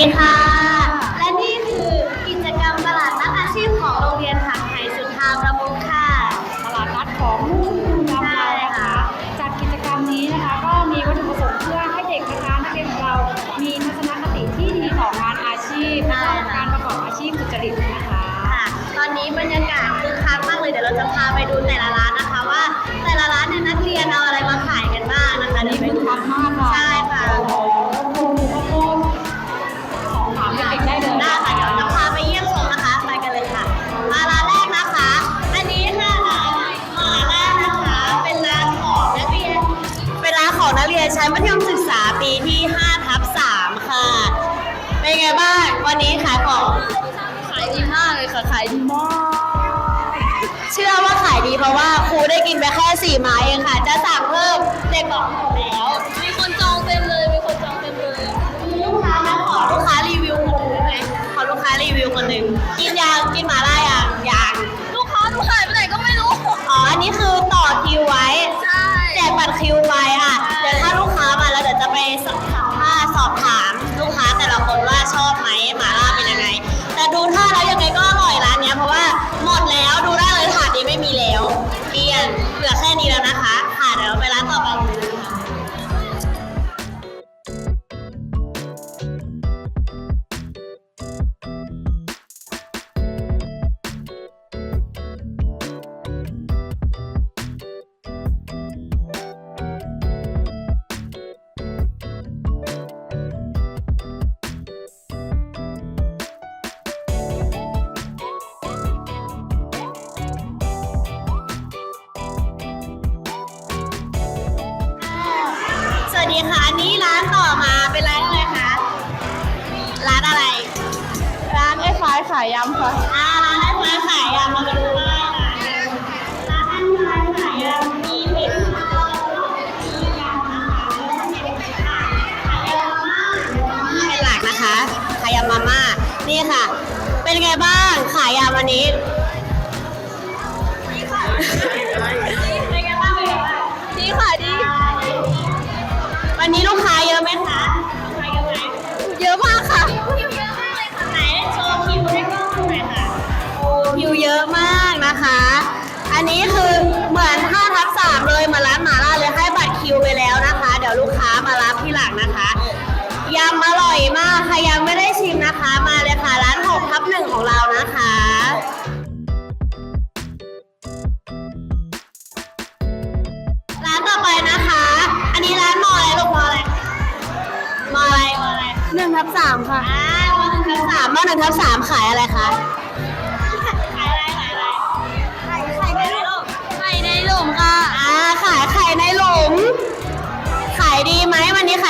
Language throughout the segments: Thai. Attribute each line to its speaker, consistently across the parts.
Speaker 1: ดีค่ะและ ค้ารี
Speaker 2: วิ
Speaker 1: วคน
Speaker 2: ห
Speaker 1: นึ่งายขาย
Speaker 2: ยำค่ะ
Speaker 1: อ่าร้านไอ้ฟ้าขายยำมาดูป้ายค่ะร้านไอ้ฟ้าขายยำมีเห็ดทอดมียำนะคะแล้วก็มีขายยำมาม่าเป็นหลักนะคะขายยำมาม่านี่ค่ะ เป็นไงบ้างขายยำวันนี้ นะคะ อันนี้คือเหมือน5ทับ3เลยเหมาร้านหมาล่าเลยให้บัตรคิวไปแล้วนะคะ เดี๋ยวลูกค้ามารับที่หลังนะคะยำอร่อยมากใครยังไม่ได้ชิมนะคะ มาเลยค่ะร้าน6ทับ1ของเรานะคะร้านต่อไปนะคะ อันนี้ร้านมออะไรลูกมออะไรมออะไรมออะไร
Speaker 2: หนึ่งทับสามค่ะ
Speaker 1: อ่ามอหนึ่งทับสามมอหนึ่งทับสามขายอะไรคะ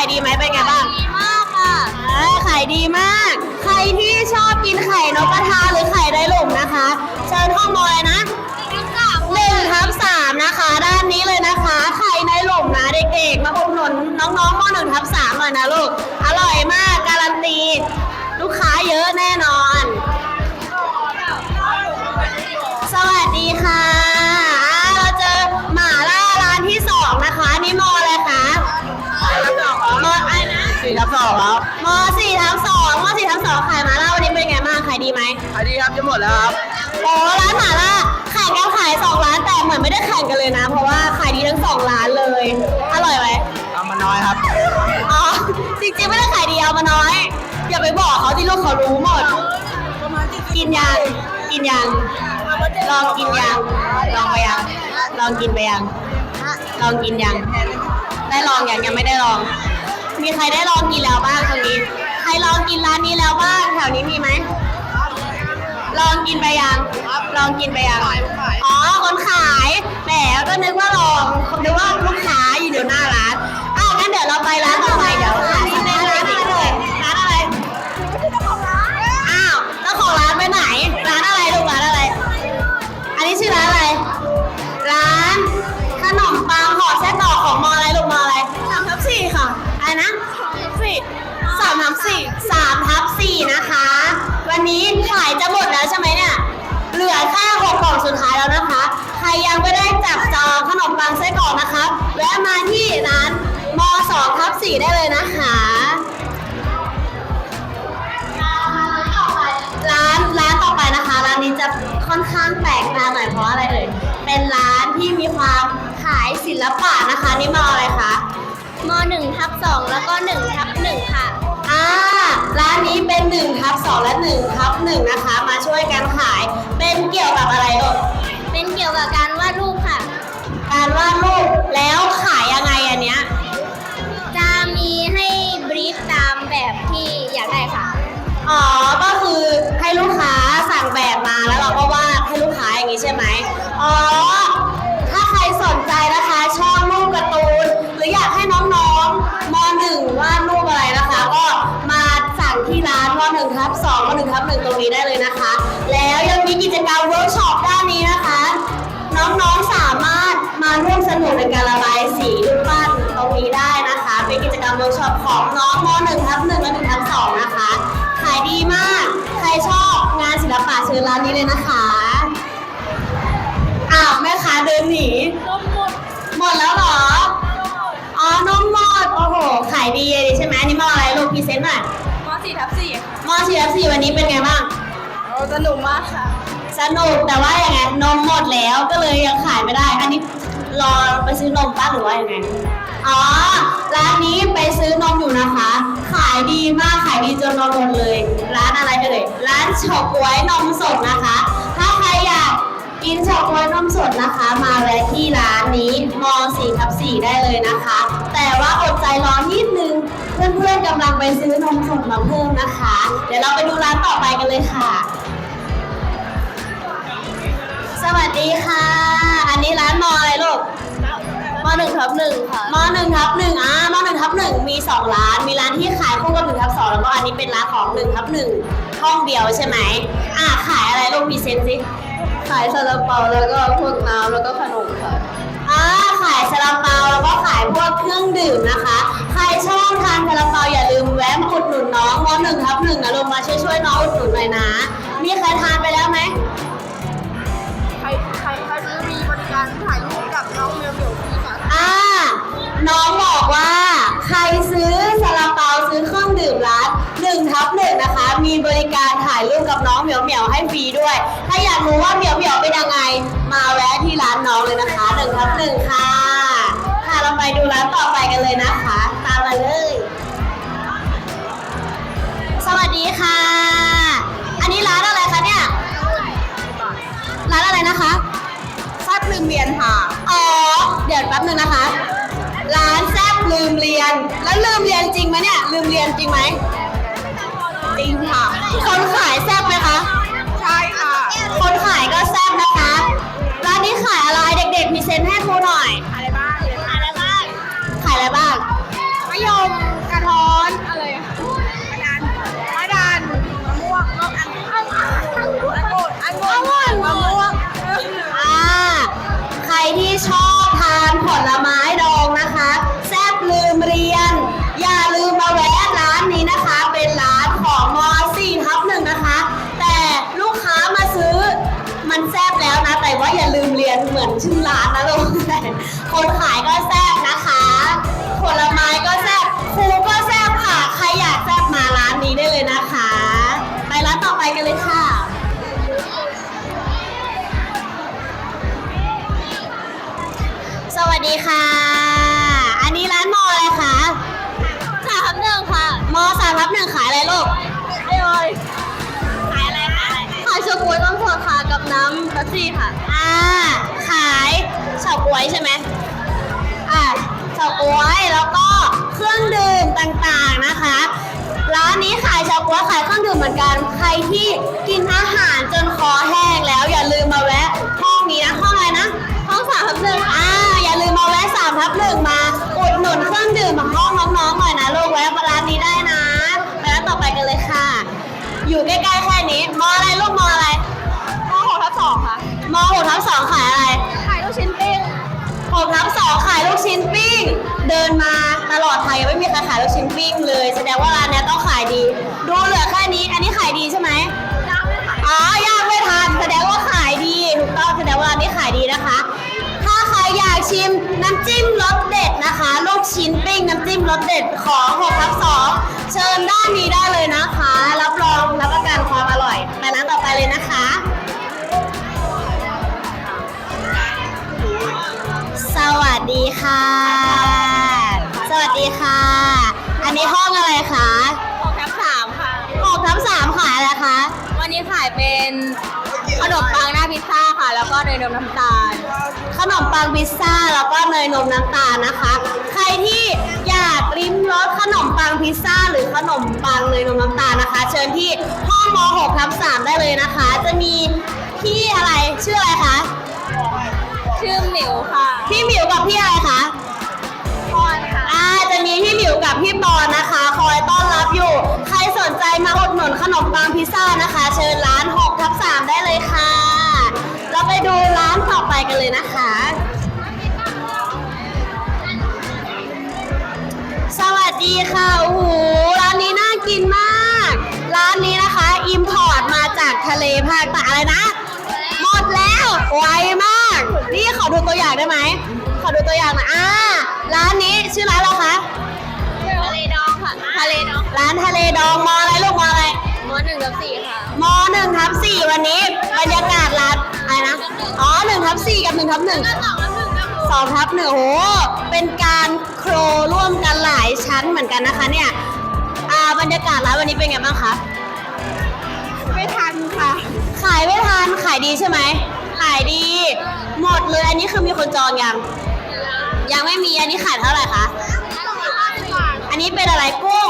Speaker 1: ายดีไหมเป็นไงบ้าง
Speaker 2: ดีมากค่ะ
Speaker 1: อ่าขายดีมาก ใครที่ชอบกินไข่นกกระทาหรือไข่ในหลุมนะคะ เชิญห้องมอเลยนะหนึ่งทับสามนะคะ ด้านนี้เลยนะคะ ไข่ในหลุมนะเด็กๆมาอุดหนุนน้องๆมหนึ่งทับสามหน่อยนะลูก อร่อยมากการันตี ลูกค้าเยอะแน่นอน จะหมด
Speaker 3: แล้วครับ
Speaker 1: โอ้ร้านหม่าล่าแข่งกันขายสองร้านแต่เหมือนไม่ได้แข่งกันเลยนะ เพราะว่าขายดีทั้งสองร้านเลย อร่อยไหม
Speaker 3: เอามาน้อยครับ
Speaker 1: อ๋อจริงๆไม่ได้ขายดีเอามาน้อย อย่าไปบอกเขาที่ลูกเขารู้หมด กินยังกินยังลองกินยังลองไปยังลองกินไปยังลองกินยังได้ลองยังยังไม่ได้ลอง มีใครได้ลองกินแล้วบ้างตรงนี้ ใครลองกินร้านนี้แล้วบ้างแถวนี้มีไหม ลองกินไปยังลองกินไปยังอ๋อคนขายแหมก็นึกว่าลองนึกว่าลูกค้าอยู่เดี๋ยวหน้าร้านอ้าวงั้นเดี๋ยวเราไปร้านต่อไปเดี๋ยวางไส้กรอกนะครับแวะมาที่ร้านม2ทับ4ได้เลยนะคะร้านร้านต่อไปนะคะร้านนี้จะค่อนข้างแปลกตาหน่อยเพราะอะไรเลยเป็นร้านที่มีความขายศิลปะนะคะนี่มาอะไรคะ
Speaker 4: ม1ทับ2แล้วก็1ทับ1ค่ะ
Speaker 1: อ่าร้านนี้เป็น1ทับ2และ1ทับ1นะคะ มาช่วยกันขายเป็นเกี่ยวกับอะไรเอ่
Speaker 4: เป็นเกี่ยวกับการวาดรูป
Speaker 1: การวาดรูปแล้วขายยังไงอันเนี้ย
Speaker 4: จะมีให้บรีฟตามแบบที่อยากได้ค่ะ
Speaker 1: อ๋อก็คือให้ลูกค้าสั่งแบบมาแล้วเราก็วาดให้ลูกค้าอย่างนี้ใช่ไหมอ๋อถ้าใครสนใจนะคะชอบรูปการ์ตูน หรืออยากให้น้องๆมหนึ่งวาดรูปอะไรนะคะ ก็มาสั่งที่ร้านมหนึ่งทับสองมหนึ่งทับหนึ่งตรงนี้ได้เลยนะคะ แล้วยังมีกิจกรรมเวิร์กช็อปด้านนี้นะคะ น้องๆสา มารถมาร่วมสนุกในการระบายสีรูปปั้นตรงนี้ได้นะคะ เป็นกิจกรรมเวิร์กช็อปของน้องม .1 ทับ1และ1ทับ2นะคะ ขายดีมาก ใครชอบงานศิลปะเชิญร้านนี้เลยนะคะอ้าวแม่ค้าเดินหนีหมดแล้วเหรอ อ๋อนมหมด โอ้โห ขายดีเลยใช่ไหมอันนี้มออะไรลูกพรีเซนต์หน่อย
Speaker 2: ม 4 ทับ4ค่ะ
Speaker 1: มอสี่ทับสี่วันนี้เป็นไงบ้าง
Speaker 2: สนุกมากค่ะ
Speaker 1: สนุกแต่ว่ายังไงนมหมดแล้วก็เลยยังขายไม่ได้ อันนี้ รอไปซื้อนมป้าหรือว่ายังไง อ๋อ ร้านนี้ไปซื้อนมอยู่นะคะ ขายดีมากขายดีจนนมหมดเลย ร้านอะไรเอ่ย ร้านเฉาก๊วยนมสดนะคะ ถ้าใครอยากกินเฉาก๊วยนมสดนะคะ มาแวะที่ร้านนี้ม4ทับ4ได้เลยนะคะ แต่ว่าอดใจรอนิดนึง เพื่อนๆกำลังไปซื้อนมสดมาเพิ่มนะคะ เดี๋ยวเราไปดูร้านต่อไปกันเลยค่ะ สวัสดีค่ะ อันนี้ร้านมออะไร ลูก
Speaker 4: ม1ทับ1ค่ะ
Speaker 1: มหนึ่งทับหนึ่งอ่ามหนึ่งทับหนึ่งมีสองร้าน มีร้านที่ขายคู่กับหนึ่งทับสองแล้วก็อันนี้เป็นร้านของหนึ่งทับหนึ่งห้องเดียวใช่ไหมอ่าขายอะไรลูกพรีเซนต์สิ
Speaker 4: ขายซาลาเปาแล้วก็พวกน้ำแล้วก็ขนมค่ะ
Speaker 1: อ่าขายซาลาเปาแล้วก็ขายพวกเครื่องดื่มนะคะ ใครชอบทานซาลาเปาอย่าลืมแวะมาอุดหนุนน้องมหนึ่งทับหนึ่งนะลงมาช่วยช่วยๆน้องอุดหนุนหน่อยนะมีใครทานไปแล้วไหม
Speaker 4: ใครใครใครจะมีบริการถ่ายรูปกับน้องเมียวเมียวฟรีค่ะ
Speaker 1: อ่า น้องบอกว่า ใครซื้อซาลาเปาซื้อเครื่องดื่มร้านหนึ่งทับหนึ่งนะคะ มีบริการถ่ายรูปกับน้องเหมียวเหมียวให้ฟรีด้วย ถ้าอยากรู้ว่าเหมียวเหมียวเป็นยังไง มาแวะที่ร้านน้องเลยนะคะหนึ่งทับหนึ่งค่ะ ค่ะเราไปดูร้านต่อไปกันเลยนะคะ ตามมาเลย สวัสดีค่ะ อันนี้ร้านอะไรคะเนี่ย ร้านอะไรนะคะแซบลืมเรียนค่ะ อ๋อ เดี๋ยวแป๊บนึงนะคะ รียน แล้วลืมเรียนจริงไหมเนี่ย ลืมเรียนจริงไหม จริงค่ะ คนขายแซบไหมคะ
Speaker 4: ใช่ค่ะ
Speaker 1: คนขายก็แซบนะคะ ร้านนี้ขายอะไรเด็กๆพรีเซนต์ให้ครูหน่อย
Speaker 4: อะไรบ้างอะไรบ้าง
Speaker 1: ขายอะไรบ้าง
Speaker 4: มะยมกระท้อน ดี
Speaker 1: ค่ะ อันนี้ร้านมออะไรคะสาม
Speaker 4: ทับหนึ่งค่ะ
Speaker 1: มอสามทับหนึ่งขายอะไรลูก
Speaker 4: ไอ้เลยขายอะไรขายอะไรขายเชอร์กล้วยต้มสดค่ะกับน้ำเป๊ปซี่ค่ะ
Speaker 1: อ่า ขายเฉาก๊วยใช่ไหมอ่าเฉาก๊วยแล้วก็เครื่องดื่มต่างๆนะคะ ร้านนี้ขายเฉาก๊วยขายเครื่องดื่มเหมือนกัน ใครที่กินอาหารจนค เดินมาตลอดไทยยังไม่มีใครขายลูกชิ้นปิ้งเลย แสดงว่าร้านนี้ต้องขายดี ดูเหลือแค่นี้ อันนี้ขายดีใช่ไหม
Speaker 4: ย่าง
Speaker 1: อ๋อย่างไม่ทานแสดงว่าขายดีถูกต้องแสดงว่าร้านนี้ขายดีนะคะ ถ้าใครอยากชิมน้ำจิ้มรสเด็ดนะคะ ลูกชิ้นปิ้งน้ำจิ้มรสเด็ดของ6ทับ2เชิญด้านนี้ได้เลยนะคะ รับรองรับประกันความอร่อยไปร้านต่อไปเลยนะคะสวัสดีค่ะ
Speaker 4: ็นขนมปังหน้าพิซซ่าค่ะ แล้วก็
Speaker 1: เนยนมน้ำตาล ขนมปังพิซซ่าแล้วก็เนยนมน้ำตาลนะคะ ใครที่อยากริมรสขนมปังพิซซ่า หรือขนมปังเนยนมน้ำตาลนะคะ เชิญที่ห้องม6ทับสามได้เลยนะคะ จะมีพี่อะไรชื่ออะไรคะ
Speaker 4: ชื่อหมิวค่ะ
Speaker 1: พี่หมิวกับพี่อะไรคะ มีพี่หมิวกับพี่ปอนนะคะ คอยต้อนรับอยู่ ใครสนใจมาอุดหนุนขนมปังพิซซ่านะคะ เชิญร้าน6ทับ3ได้เลยค่ะ เราไปดูร้านต่อไปกันเลยนะคะ สวัสดีค่ะโอ้โหร้านนี้น่ากินมาก ร้านนี้นะคะอิมพอร์ตมาจากทะเลภาคใต้อะไรนะ หมดแล้วไวมาก นี่ขอดูตัวอย่างได้ไหม อดูตัวอย่างหน่อยอ่าร้านนี้ชื่อร้านอะไรคะ
Speaker 4: ทะเลดองค่ะทะเลดอง
Speaker 1: ร้านทะเลดองมออะไรลูกมออะไร
Speaker 4: มหนึ่งกับสี่ค่ะ
Speaker 1: มหนึ่งทับสี่วันนี้บรรยากาศร้านอะไรนะอ๋อหนึ่งทับสี่กับหนึ่งทับหนึ่ง
Speaker 4: สองแล้วหนึ่งก็คือ
Speaker 1: สองทับหนึ่งโอ้โหเป็นการโครร่วมกันหลายชั้นเหมือนกันนะคะเนี่ยอ่าบรรยากาศร้านวันนี้เป็นไงบ้างคะ
Speaker 4: ไม่ทันค่ะ
Speaker 1: ขายไม่ทันขายดีใช่ไหมขายดี หมดเลยอันนี้คือมีคนจองยัง ยังไม่มีอันนี้ขายเท่าไหร่คะ อันนี้เป็นอะไรกุ้ง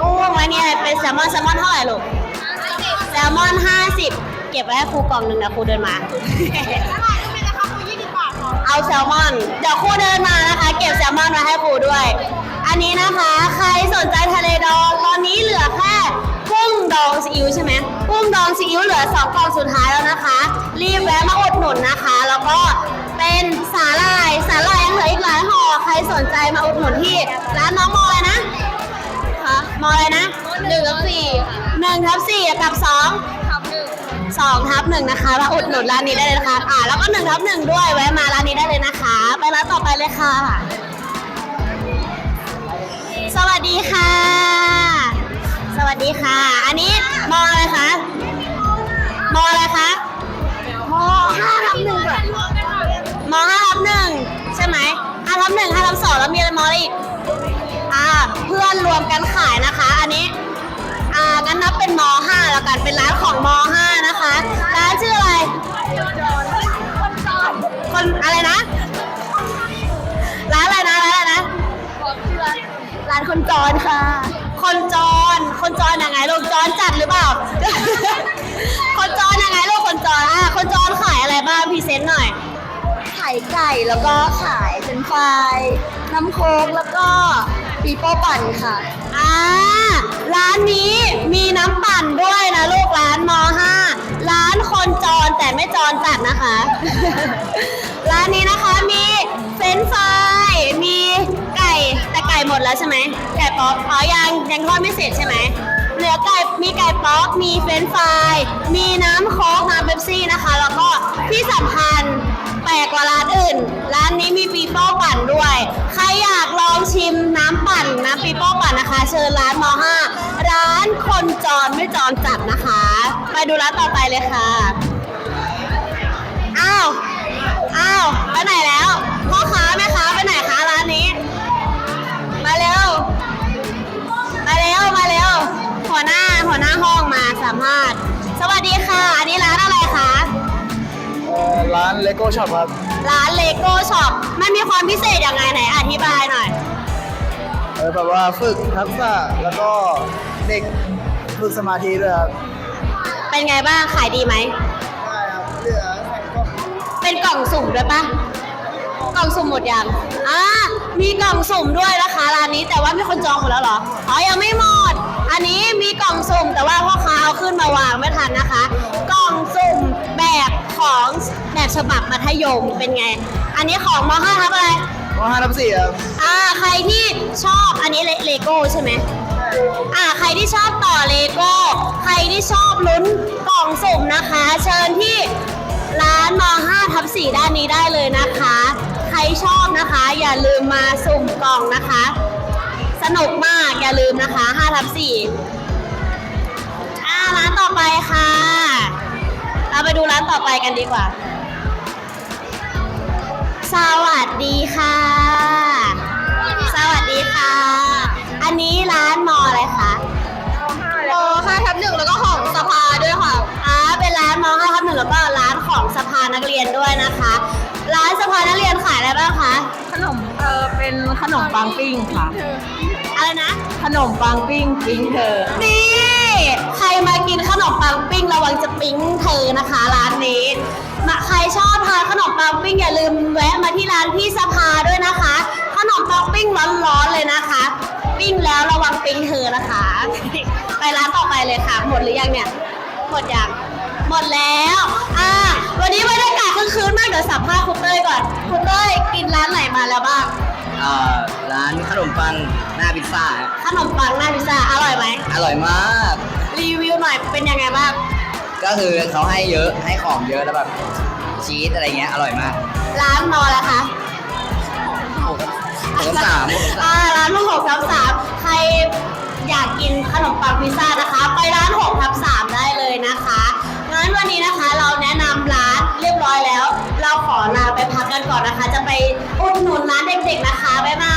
Speaker 1: กุ้งแล้วนี่อะไรเป็นแซลมอนแซลมอนเท่าไหร่ลูก แซลมอน50เก็บไว้ให้ครูกล่องหนึ่งนะครูเดินมา เอาแซลมอน เดี๋ยวครูเดินมานะคะ เก็บแซลมอนมาให้ครูด้วย อันนี้นะคะ ใครสนใจทะเลดองตอนนี้เหลือแค่กุ้งดองซีอิ๊วใช่ไหมกุ้งดองซีอิ๊วเหลือสองกล่องสุดท้ายแล้วนะคะ รีบแวะมาอุดหนุนนะคะ แล้วก็ เป็นสาหร่ายสาหร่ายยังเหลืออีกหลายห่อใครสนใจมาอุดหนุนที่ร้านน้องมอเลยนะคะมออะไรนะ
Speaker 4: หนึ่งกับสี่ค่ะ
Speaker 1: หนึ่งทับสี่กับสอง
Speaker 4: ทับหนึ่ง
Speaker 1: สองทับหนึ่งนะคะมาอุดหนุนร้านนี้ได้เลยนะคะอ่าแล้วก็หนึ่งทับหนึ่งด้วยแวะมาร้านนี้ได้เลยนะคะ ไปร้านต่อไปเลยค่ะ สวัสดีค่ะ สวัสดีค่ะ อันนี้มออะไรคะมออะไรคะ รับหนึ่งห้าทับสองแล้วมีอะไรมออะไรอีกอ่าเพื่อนรวมกันขายนะคะ อันนี้อ่างั้นนับเป็นม .5 แล้วกันเป็นร้านของม .5 นะคะร้านชื่ออะไร คนอะไรนะ ร้านอะไรนะร้านอะไรนะร้านคนจรค่ะ คนจรคนจรยังไงลูกจรจัดหรือเปล่า คนจรยังไงลูกคนจรอะคนจรขายอะไรบ้างพรีเซนต์หน่อย
Speaker 4: ไก่แล้วก็ขายเป็นฟรายน้ำโค้กแล้วก็ปีโป้ปั่นค่ะ
Speaker 1: อ่าร้านนี้มีน้ำปั่นด้วยนะลูกร้านม .5 ร้านคนจรแต่ไม่จรจัดนะคะ ร้านนี้นะคะมีเฟรนฟรายมีไก่แต่ไก่หมดแล้วใช่ไหมไก่ป๊อกอ๋อยังยังทอดไม่เสร็จใช่ไหมเหลือไก่มีไก่ป๊อกมีเฟรนฟรายมีน้ำโค้กน้ำเบปซี่นะคะ แล้วก็ที่สำคัญ แปลกกว่าร้านอื่น ร้านนี้มีปีโป้ปั่นด้วย ใครอยากลองชิมน้ำปั่นน้ำปีโป้ปั่นนะคะ เชิญร้านม .5 ร้านคนจรไม่จรจัดนะคะ ไปดูร้านต่อไปเลยค่ะ อ้าว อ้าว ไปไหนแล้ว พ่อค้าแม่ค้าไปไหนคะร้านนี้ มาเร็ว เล
Speaker 3: โก้ช็อปครับ
Speaker 1: ร้านเลโก้ช็อปมันมีความพิเศษยังไงไหนอธิบายหน่อย
Speaker 3: เออแบบว่าฝึกทักษะแล้วก็เด็กฝึกสมาธิด้วยครับ
Speaker 1: เป็นไงบ้างขายดีไหม
Speaker 3: ได้ครับเหลือแข่งก็
Speaker 1: เป็นกล่องสุ่มด้วยปะกล่องสุ่มหมดยังอ่ามีกล่องสุ่มด้วยนะคะร้านนี้แต่ว่ามีคนจองหมดแล้วเหรอ อ๋อ ยังไม่หมด อันนี้มีกล่องสุ่มแต่ว่าพ่อค้าเอาขึ้นมาวางไม่ทันนะคะ ฉบับมัธยมเป็นไง อันนี้ของม .5 ทับอะไร
Speaker 3: มห้าทับสี่ครับ
Speaker 1: อ่าใครที่ชอบอันนี้เลเลโก้ใช่ไหมอ่าใครที่ชอบต่อเลโก้ใครที่ชอบลุ้นกล่องสุ่มนะคะ เชิญที่ร้านม5ทับ4ด้านนี้ได้เลยนะคะ ใครชอบนะคะ อย่าลืมมาสุ่มกล่องนะคะ สนุกมากอย่าลืมนะคะ5ทับ4อ่าร้านต่อไปค่ะ เราไปดูร้านต่อไปกันดีกว่า สวัสดีค่ะ สวัสดีค่ะ อันนี้ร้านมออะไรคะ
Speaker 4: โอห้าทับหนึ่งแล้วก็ของสภาด้วยค่ะ
Speaker 1: อ่าเป็นร้านมอห้าทับหนึ่งแล้วก็ร้านของสภานักเรียนด้วยนะคะ ร้านสภานักเรียนขายอะไรบ้างคะ
Speaker 4: ขนมเออเป็นขนมปังปิ้งค่ะ
Speaker 1: อะไรนะ
Speaker 4: ขนมปังปิ้งปิ้งเธอ
Speaker 1: นี่ใขนมปังปิ้งอย่าลืมแวะมาที่ร้านพี่สภาด้วยนะคะ ขนมปังปิ้งร้อนๆเลยนะคะ ปิ้งแล้วระวังปิ้งเธอนะคะ ไปร้านต่อไปเลยค่ะ หมดหรือยังเนี่ย หมดยัง หมดแล้ว อ่า วันนี้บรรยากาศคึกคืนมาก เดี๋ยวสัมภาษณ์คุณเต้ยก่อน คุณเต้ยกินร้านไหนมาแล้วบ้าง
Speaker 3: อ่าร้านขนมปังหน้าพิซซ่า
Speaker 1: ขนมปังหน้าพิซซ่าอร่อยไหม
Speaker 3: อร่อยมาก
Speaker 1: รีวิวหน่อยเป็นยังไงบ้าง
Speaker 3: ก็คือเขาให้เยอะให้ของเยอะแล้วแบบ ชีสอะไรเงี้ยอร่อยมาก
Speaker 1: ร้านนอนแล้วคะ
Speaker 3: หกหกสามหกสาม
Speaker 1: อ่าร้านหกทับสามใครอยากกินขนมปังพิซซ่านะคะ ไปร้านหกทับสามได้เลยนะคะงั้นวันนี้นะคะเราแนะนำร้านเรียบร้อยแล้ว เราขอลาไปพักกันก่อนนะคะ จะไปอุดหนุนร้านเด็กๆนะคะบ๊ายบา